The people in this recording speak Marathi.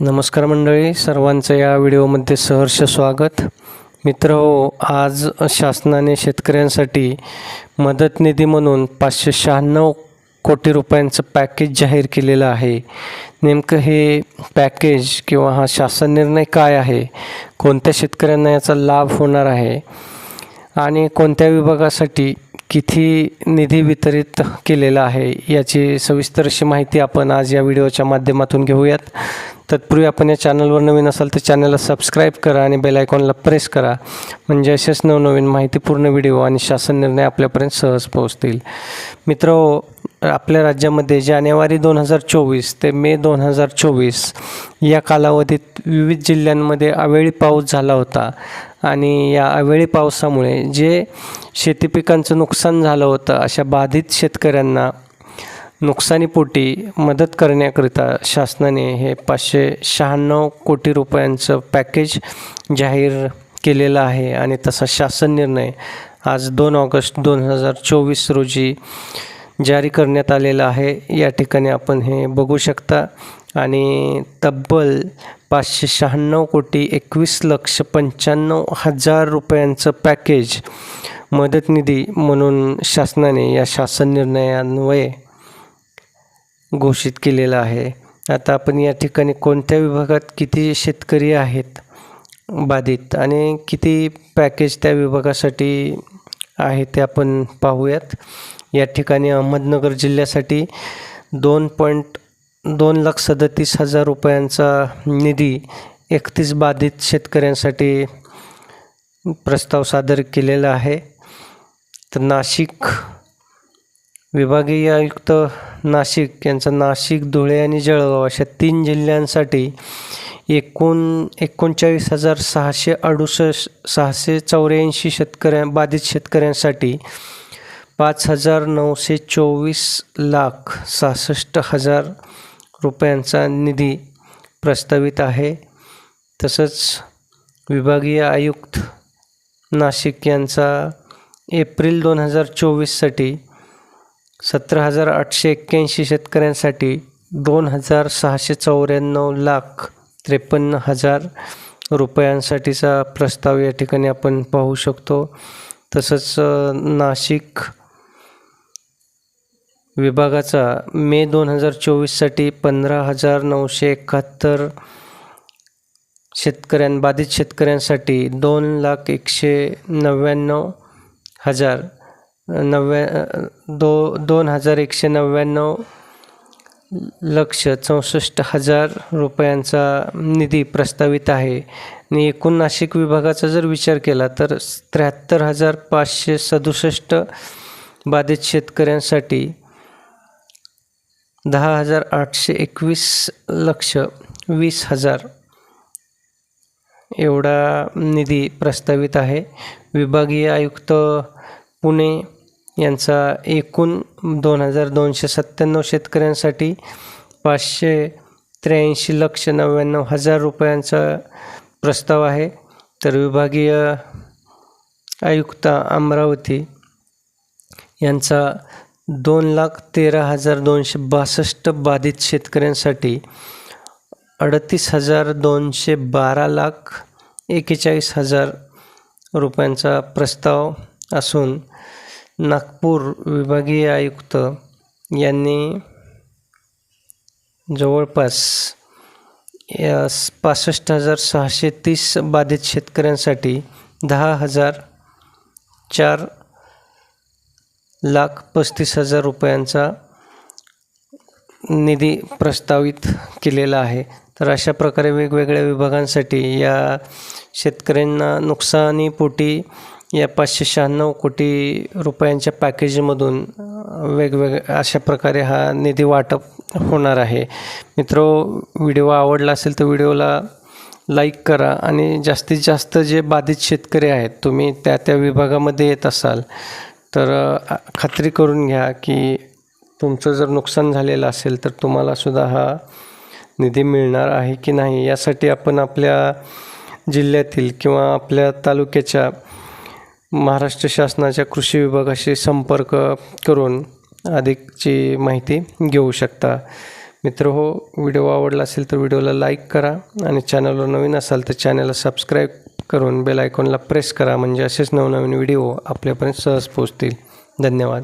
नमस्कार मंडळी सर्वांचं या व्हिडिओमध्ये सहर्ष स्वागत. मित्र हो आज शासनाने शेतकऱ्यांसाठी मदत निधी म्हणून पाचशे शहाण्णव कोटी रुपयांचं पॅकेज जाहीर केलेलं आहे. नेमकं हे पॅकेज किंवा हा शासन निर्णय काय आहे? कोणत्या शेतकऱ्यांना याचा लाभ होणार आहे? आणि कोणत्या विभागासाठी किती निधी वितरित केलेला आहे याची सविस्तर अशी माहिती आपण आज या व्हिडिओच्या माध्यमातून घेऊयात. तत्पूर्वी आपण या चॅनलवर नवीन असाल तर चॅनलला सबस्क्राईब करा आणि बेल आयकॉनला प्रेस करा. म्हणजे असेच नवनवीन माहितीपूर्ण व्हिडिओ आणि शासन निर्णय आपल्यापर्यंत सहज पोहोचतील. मित्र आपल्या राज्यामध्ये जानेवारी दोन हजार चोवीस ते मे दोन हजार चोवीस या कालावधीत विविध जिल्ह्यांमध्ये अवेळी पाऊस झाला होता. आणि या अवेळी पावसामुळे जे शेती पिकांचं नुकसान झालं होतं अशा बाधित शेतकऱ्यांना नुकसानीपोटी मदत करण्याकरिता शासनाने हे पाचशे शहाण्णव कोटी रुपयांचं पॅकेज जाहीर केलेलं आहे आणि तसा शासन निर्णय आज दोन ऑगस्ट दोन हजार चोवीस रोजी जारी करण्यात आलेलं आहे. या ठिकाणी आपण हे बघू शकता. आणि तब्बल पाचशे शहाण्णव कोटी एकवीस लक्ष पंच्याण्णव हजार रुपयांचं पॅकेज मदत निधी म्हणून शासनाने या शासन निर्णयान्वये घोषित केलेलं आहे. आता आपण या ठिकाणी कोणत्या विभागात किती शेतकरी आहेत बाधित आणि किती पॅकेज त्या विभागासाठी आहे ते आपण पाहूयात. या ठिकाणी अहमदनगर जिल्ह्यासाठी दोन पॉईंट दोन लाख सदतीस हजार रुपयांचा निधी एकतीस बाधित शेतकऱ्यांसाठी प्रस्ताव सादर केलेला आहे. तर नाशिक विभागीय आयुक्त नाशिक यांचा नाशिक धुळे आणि जळगाव अशा तीन जिल्ह्यांसाठी एकूण एकोणचाळीस हजार सहाशे अडुसष्ट सहाशे चौऱ्याऐंशी शेतकऱ्या बाधित शेतकऱ्यांसाठी पाच हजार नऊशे चोवीस लाख सहासष्ट हजार रुपयांचा निधी प्रस्तावित आहे. तसंच विभागीय आयुक्त नाशिक यांचा एप्रिल दोन हजार चोवीससाठी सतरा हजार आठशे एक्क्याऐंशी शेतकऱ्यांसाठी दोन हजार सहाशे चौऱ्याण्णव लाख त्रेपन्न हजार रुपयांसाठीचा प्रस्ताव या ठिकाणी आपण पाहू शकतो. तसंच नाशिक विभागाचा मे दोन हजार चोवीससाठी पंधरा हजार नऊशे एकाहत्तर शेतकऱ्यां बाधित शेतकऱ्यांसाठी दोन लाख एकशे नव्याण्णव हजार नव्या दो दोन हजार एकशे नव्याण्णव लक्ष चौसष्ट हजार रुपयांचा निधी प्रस्तावित आहे. आणि एकूण नाशिक विभागाचा जर विचार केला तर त्र्याहत्तर हजार पाचशे सदुसष्ट बाधित शेतकऱ्यांसाठी दहा हजार आठशे एकवीस लक्ष वीस हजार एवढा निधी प्रस्तावित आहे. विभागीय आयुक्त पुणे यांचा एकूण दोन हजार दोनशे सत्त्याण्णव शेतकऱ्यांसाठी पाचशे त्र्याऐंशी लक्ष नव्याण्णव हजार रुपयांचा प्रस्ताव आहे. तर विभागीय आयुक्त अमरावती यांचा दोन लाख तेरा हजार दोनशे बासष्ट बाधित शेतकऱ्यांसाठी अडतीस हजार दोनशे बारा लाख एक्केचाळीस हजार रुपयांचा प्रस्ताव असून नागपूर विभागीय आयुक्त यांनी जवळपास या पासष्ट हजार सहाशे तीस बाधित शेतकऱ्यांसाठी दहा हजार चार लाख पस्तीस हजार रुपयांचा निधी प्रस्तावित केलेला आहे. तर अशा प्रकारे वेगवेगळ्या विभागांसाठी या शेतकऱ्यांना नुकसानीपोटी या पाचशे शहाण्णव कोटी रुपयांच्या पॅकेजमधून वेगवेगळ्या अशा प्रकारे हा निधी वाटप होणार आहे. मित्र व्हिडिओ आवडला असेल तर व्हिडिओला लाईक करा आणि जास्तीत जास्त जे बाधित शेतकरी आहेत तुम्ही त्या त्या विभागामध्ये येत असाल तर खात्री करून घ्या की तुमचं जर नुकसान झालेलं असेल तर तुम्हालासुद्धा हा निधी मिळणार आहे की नाही? यासाठी आपण आपल्या जिल्ह्यातील किंवा आपल्या तालुक्याच्या महाराष्ट्र शासनाच्या कृषी विभागाशी संपर्क करून अधिकची माहिती घेऊ शकता. मित्र हो व्हिडिओ आवडला असेल तर व्हिडिओला लाईक करा आणि चॅनलवर नवीन असाल तर चॅनलला सबस्क्राईब करून बेल आयकॉनला प्रेस करा म्हणजे असेच नवनवीन व्हिडिओ आपल्यापर्यंत सहज पोचतील धन्यवाद.